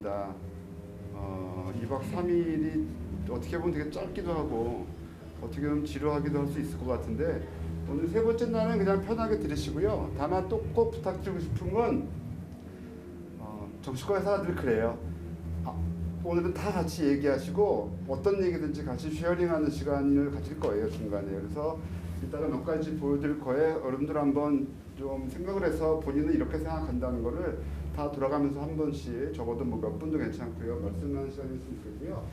나 어, 2박 3일이 어떻게 보면 되게 짧기도 하고 어떻게 보면 지루하기도 할 수 있을 것 같은데 오늘 세 번째 날은 그냥 편하게 들으시고요. 다만 또 꼭 부탁드리고 싶은 건 어, 정치과 회사들 그래요. 아, 오늘은 다 같이 얘기하시고 어떤 얘기든지 같이 쉐어링하는 시간을 가질 거예요 중간에. 그래서 이따가 몇 가지 보여드릴 거예요. 여러분들 한번 좀 생각을 해서 본인은 이렇게 생각한다는 거를 다 돌아가면서 한 번씩 적어도 뭐 몇 분도 괜찮고요. 말씀하는 시간이었으면 좋겠고요.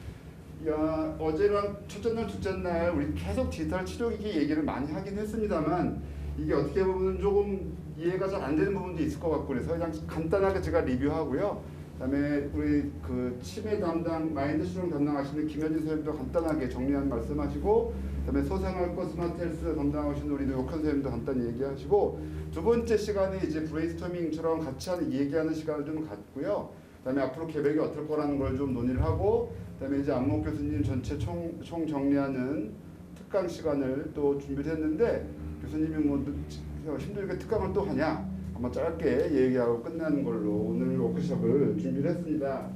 야, 어제랑 첫째 날, 둘째 날 우리 계속 디지털 치료기기 얘기를 많이 하긴 했습니다만 이게 어떻게 보면 조금 이해가 잘 안 되는 부분도 있을 것 같고 그래서 그냥 간단하게 제가 리뷰하고요. 그다음에 우리 그 치매 담당 마인드 수능 담당하시는 김현진 선생님도 간단하게 정리한 말씀하시고 그다음에 소생활과 스마트 헬스 담당하시는 우리 노혁현 선생님도 간단히 얘기하시고 두 번째 시간에 이제 브레인스토밍처럼 같이 하는 얘기하는 시간을 좀 갖고요. 그다음에 앞으로 계획이 어떨 거라는 걸 좀 논의를 하고 그다음에 이제 안목 교수님 전체 총, 총 정리하는 특강 시간을 또 준비를 했는데 교수님이 뭐 늦- 힘들게 특강을 또 하냐 아마 짧게 얘기하고 끝나는 걸로 오늘 워크숍을 준비를 했습니다.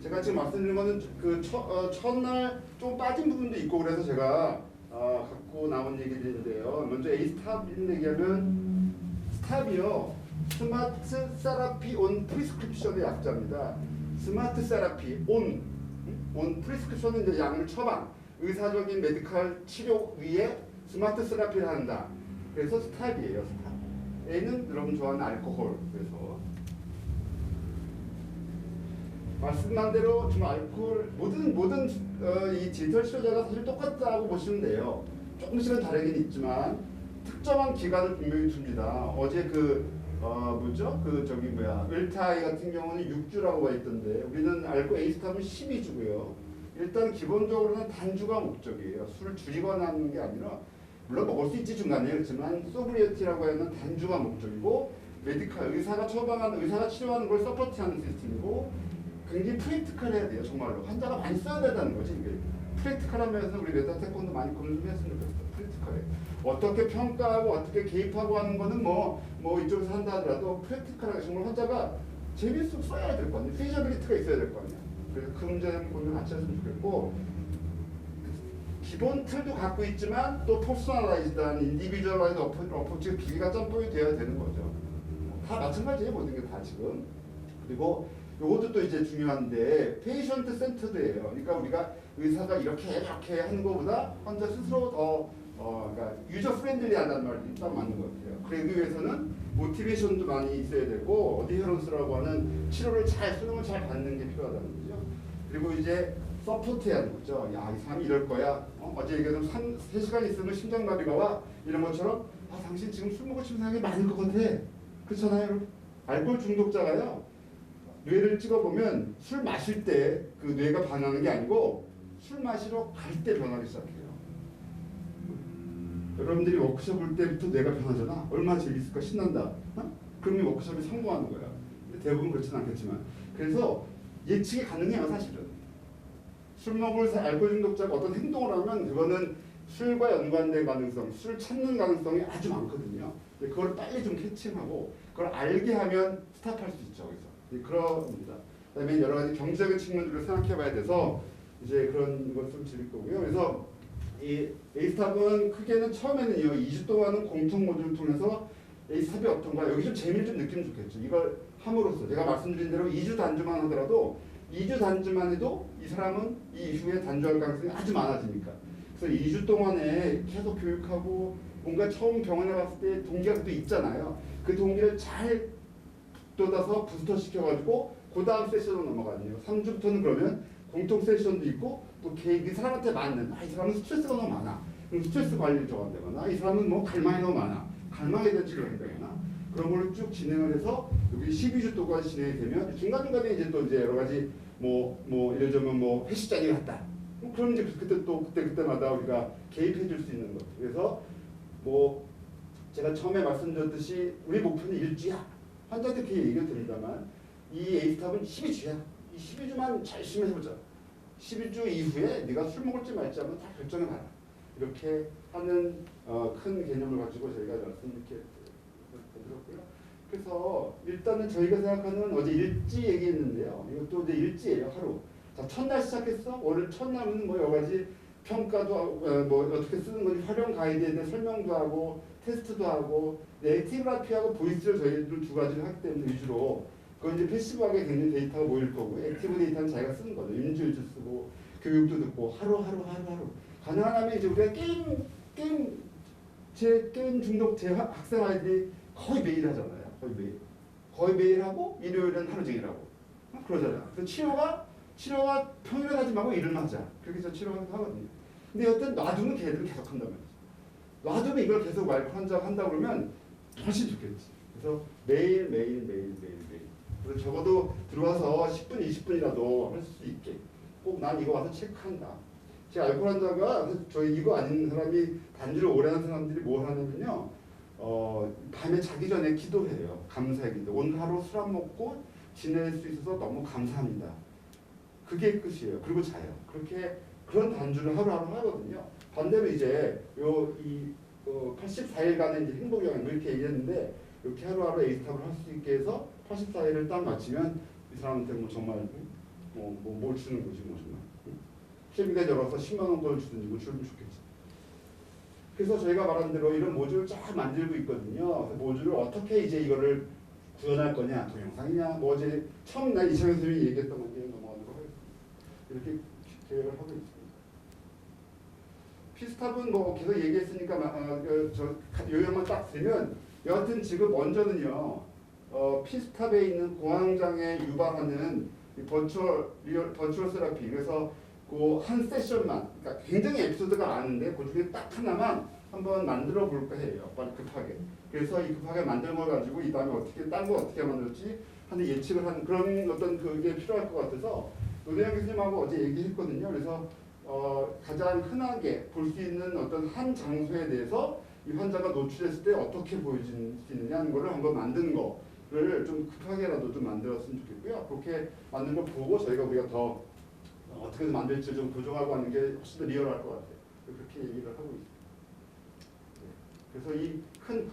제가 지금 말씀드린 거는 그 첫, 어, 첫날 좀 빠진 부분도 있고 그래서 제가 어, 갖고 나온 얘기들인데요. 먼저 A 스탑 얘기하면 스탑이요. 스마트 세라피 온 프리스크립션의 약자입니다. 스마트 세라피 온, 온 프리스크립션은 이제 약물 처방, 의사적인 메디컬 치료 위에 스마트 세라피를 한다. 그래서 스탑이에요, 스탑. A는 여러분 좋아하는 알코올. 그래서 말씀한 대로 지금 알코올 모든 모든 어, 이 디지털 치료제가 사실 똑같다고 보시면 돼요. 조금씩은 다르긴 있지만 특정한 기간을 분명히 줍니다. 어제 그 어, 뭐죠? 그 저기 뭐야 을타이 같은 경우는 6주라고 와 있던데 우리는 알코 에이스탑은 12주고요. 일단 기본적으로는 단주가 목적이에요. 술을 줄이거나 하는 게 아니라 물론 먹을 수 있지 중간에. 그렇지만 소브리에티라고 하는 단주가 목적이고 메디컬 의사가 처방하는 의사가 치료하는 걸 서포트하는 시스템이고 굉장히 프랙티컬해야 돼요 정말로. 환자가 많이 써야 된다는 거지 이게. 프랙티컬하면서 우리 메타 태권도 많이 공부했으면 좋겠어 프랙티컬해 어떻게 평가하고 어떻게 개입하고 하는 거는 뭐뭐 이쪽에서 한다 하더라도 프랙티컬하게 정말 환자가 재밌어 써야 될 거 아니야 피저빌리티가 있어야 될 거 아니야 그래서 그 문제는 고민 같이 했으면 좋겠고 기본 틀도 갖고 있지만 또 퍼스널라이즈한 인디비주얼라이즈 어프로치 비리가 짬뽕이 돼야 되는 거죠. 다 마찬가지예요 모든 게 다 지금. 그리고 요것도 또 이제 중요한데 페이션트 센터드예요. 그러니까 우리가 의사가 이렇게 해, 이렇게 하는 것보다 환자 스스로 더 어, 그러니까 유저 프렌들리하다는 말이 딱 맞는 것 같아요. 그러기 위해서는 모티베이션도 많이 있어야 되고 어디헤런스라고 하는 치료를 잘 수능을 잘 받는 게 필요하다는 거죠. 그리고 이제 서포트해야 하는 거죠. 야, 이 사람이 이럴 거야. 어? 제 3, 3시간 있으면 심장마비가 와. 이런 것처럼 아, 당신 지금 술 먹을 증상이 많은 것 같아. 그렇잖아요. 알코올 중독자가요. 뇌를 찍어보면 술 마실 때 그 뇌가 반응하는 게 아니고 술 마시러 갈 때 변하기 시작해요. 여러분들이 워크숍 올 때부터 뇌가 변하잖아. 얼마나 재밌을까? 신난다. 어? 그럼 이 워크숍이 성공하는 거야. 대부분 그렇지는 않겠지만. 그래서 예측이 가능해요, 사실은. 술 먹을 사- 알코올 중독자가 어떤 행동을 하면 그거는 술과 연관된 가능성, 술 찾는 가능성이 아주 많거든요. 그걸 빨리 좀 캐칭하고 그걸 알게 하면 스탑할 수 있죠. 그래서 네, 그럽니다. 그다음에 여러 가지 경제적인 측면들을 생각해봐야 돼서 이제 그런 것을 드릴 거고요. 그래서 이 에이스탑은 크게는 처음에는요 2주 동안은 공통 모듈을 통해서 에이스탑이 어떤가 여기 좀 재미를 좀 느끼면 좋겠죠. 이걸 함으로써 제가 말씀드린 대로 2주 단주만 하더라도 2주 단주만 해도 이 사람은 이 이후에 단주할 가능성이 아주 많아지니까. 그래서 2주 동안에 계속 교육하고 뭔가 처음 병원에 갔을 때 동기가 또 있잖아요. 그 동기를 잘 돋아서 부스터 시켜가지고 그 다음 세션으로 넘어가네요. 3주부터는 그러면 공통 세션도 있고 또 개인 이 사람한테 맞는 아, 이 사람은 스트레스가 너무 많아. 그럼 스트레스 관리를 좀 한다거나 이 사람은 뭐 갈망이 너무 많아. 갈망에 대한 치료를 한다거나 그런 걸 쭉 진행을 해서 여기 12주 동안 진행이 되면 중간중간에 이제 또 이제 여러 가지 뭐, 뭐, 예를 들면 뭐 회식 자리 갔다. 뭐 그럼 이제 그때 또 그때 그때마다 우리가 개입해 줄 수 있는 것. 그래서 뭐 제가 처음에 말씀드렸듯이 우리 목표는 일주야. 환자한테 그렇게 얘기가 됩니다만 이 에이스탑은 12주야. 이 12주만 잘 심해보자. 12주 이후에 네가 술 먹을지 말지 한번 다 결정해봐라. 이렇게 하는 어, 큰 개념을 가지고 저희가 말씀 이렇게. 그래서 일단은 저희가 생각하는 어제 일지 얘기했는데요. 이것도 이제 일지예요 하루. 자 첫날 시작했어. 오늘 첫날은 뭐 여러 가지 평가도 하고 어, 뭐 어떻게 쓰는 건지 활용 가이드에 대한 설명도 하고 테스트도 하고 네, 액티브라피하고 보이스를 저희들 두 가지를 하기 때문에 위주로 그건 이제 패시브하게 굉장히 데이터가 모일 거고 액티브 데이터는 자기가 쓰는 거죠. 인주일주 쓰고 교육도 듣고 하루하루 하루하루 가능하면 이제 우리가 게임 게임 제 게임 중독 제 학- 학생 아이들이 거의 매일 하잖아요. 거의 매일. 거의 매일 하고 일요일은 하루 종일 하고 어? 그러잖아요. 그래서 치료가 치료가 평일에 하지 말고 일요일만 하자. 그렇게 해서 치료를 하거든요. 근데 여튼 놔두면 걔들은 계속 한다면 놔두면 이걸 계속 환자 한다 그러면 훨씬 좋겠지. 그래서 매일 매일 매일 매일 매일. 그래서 적어도 들어와서 10분 20분이라도 할 수 있게 꼭 난 이거 와서 체크한다. 제 알코올 환자가 저희 이거 아닌 사람이 단지를 오래 하는 사람들이 뭘 하냐면요. 어, 밤에 자기 전에 기도해요. 감사의 기도. 오늘 하루 술 안 먹고 지낼 수 있어서 너무 감사합니다. 그게 끝이에요. 그리고 자요. 그렇게 그런 단주를 하루하루 하거든요. 반대로 이제 요이 어, 84일간의 이제 행복 여행 이렇게 얘기했는데 이렇게 하루하루 에이스탑을 할 수 있게 해서 84일을 딱 마치면 이 사람한테 뭐 정말 뭐뭘 주는 거지 뭐 정말 필기가 열어서 10만 원권을 주든지 뭐 주면 좋겠지. 그래서 저희가 말한 대로 이런 모듈을 쫙 만들고 있거든요. 모듈을 어떻게 이제 이거를 구현할 거냐, 동영상이냐, 뭐 어제 처음 날 이창현 선생님이 얘기했던 건데 넘어가도록 하겠습니다. 이렇게 계획을 하고 있습니다. 피스탑은 뭐 계속 얘기했으니까 그, 저 요령만 딱 쓰면 여하튼 지금 먼저는요 어, 피스탑에 있는 공황장애 유발하는 이 버추얼 리얼 버추얼 세라피 그래서 그 한 세션만 그러니까 굉장히 에피소드가 많은데 그 중에 딱 하나만 한번 만들어 볼까 해요 빨리 급하게. 그래서 이 급하게 만든 걸 가지고 이 다음에 어떻게 딴 거 어떻게 만들지? 하는 예측을 하는 그런 어떤 그게 필요할 것 같아서 노대영 교수님하고 어제 얘기했거든요. 그래서 어, 가장 흔하게 볼 수 있는 어떤 한 장소에 대해서 이 환자가 노출했을 때 어떻게 보여질 수 있느냐 하는 거를 한번 만드는 거를 좀 급하게라도 좀 만들었으면 좋겠고요. 그렇게 만든 걸 보고 저희가 우리가 더 어떻게 만들지 좀 교정하고 하는 게 훨씬 더 리얼할 것 같아요. 그렇게 얘기를 하고 있습니다. 네. 그래서 이 큰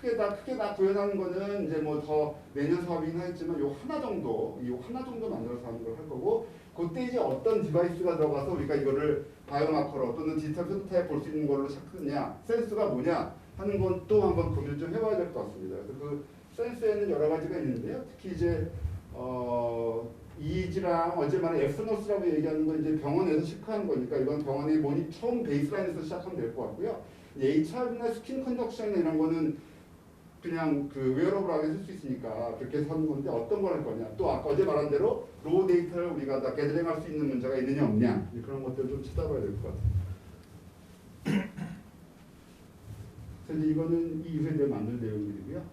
크게 다 크게 다 구현하는 거는 이제 뭐 더 내년 사업이긴 하겠지만 요 하나 정도 요 하나 정도 만들어서 하는 걸 할 거고 그때 이제 어떤 디바이스가 들어가서 우리가 이거를 바이오마커로 또는 디지털 프로토타입 볼수 있는 걸로 찾느냐 센스가 뭐냐 하는 건 또 한번 고민을 좀 해봐야 될 것 같습니다. 그래서 그 센스에는 여러 가지가 있는데요. 특히 이제 어 이지랑 어제 말한 엑스노스라고 얘기하는 건 이제 병원에서 체크하는 거니까 이건 병원의 모니 처음 베이스라인에서 시작하면 될 것 같고요. HR나 스킨 컨덕션이나 이런 거는 그냥 그 웨어러블하게 쓸 수 있으니까 그렇게 하는 건데 어떤 걸 할 거냐. 또 아까 어제 말한 대로 로우 데이터를 우리가 다 게더링할 수 있는 문제가 있느냐 없냐. 그런 것들을 좀 찾아봐야 될 것 같아요. 그래서 이거는 이 이후에 만들 내용들이고요.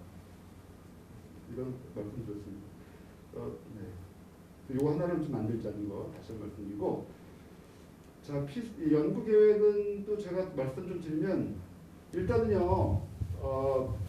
이런 말씀드렸습니다. 어, 네. 요거 하나를 좀 만들자는 거 다시 한번 말씀드리고 자 피, 이 연구 계획은 또 제가 말씀 좀 드리면 일단은요 어,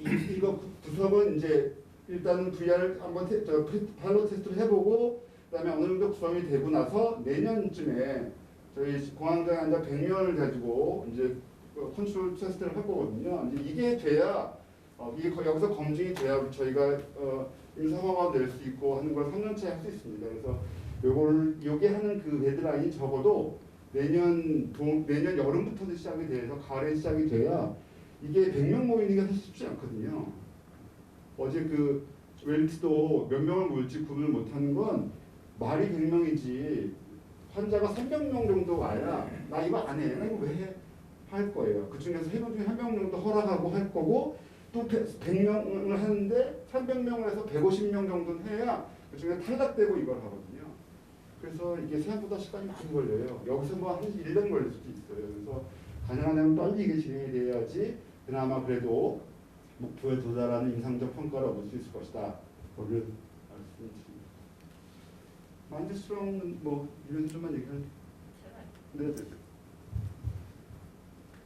이, 이거 구성은 이제 일단은 VR 한번 테, 저 피- 파일럿 테스트를 해보고 그다음에 어느 정도 구성이 되고 나서 내년쯤에 저희 공황장애 환자 100명을 가지고 이제 그 컨트롤 테스트를 할 거거든요. 이제 이게 돼야 어, 여기서 검증이 돼야 저희가 어, 임상화가 될 수 있고 하는 걸 3년째 할수 있습니다. 그래서 요걸 요게 하는 그 데드라인이 적어도 내년 봄 내년 여름부터 시작이 돼서 가을에 시작이 돼야 이게 100명 모이는 게 사실 쉽지 않거든요. 어제 그 웰트도 몇 명을 모일지 구분을 못하는 건 말이 100명이지 환자가 300명 정도 와야 나 이거 안 해. 나 이거 왜 해? 할 거예요. 그 중에서 해명 중에 한 명 정도 허락하고 할 거고 또 100명을 하는데 300명을 해서 150명 정도는 해야 그 중에 탈락되고 이걸 하거든요. 그래서 이게 생각보다 시간이 많이 걸려요. 여기서 뭐 한 1년 걸릴 수도 있어요. 그래서 가능하면 빨리 이게 진행이 돼야지 그나마 그래도 목표에 도달하는 임상적 평가를 얻을 수 있을 것이다. 그를 말씀드립니다. 만지스러운 뭐 이런 좀만 얘기할 네, 네, 네.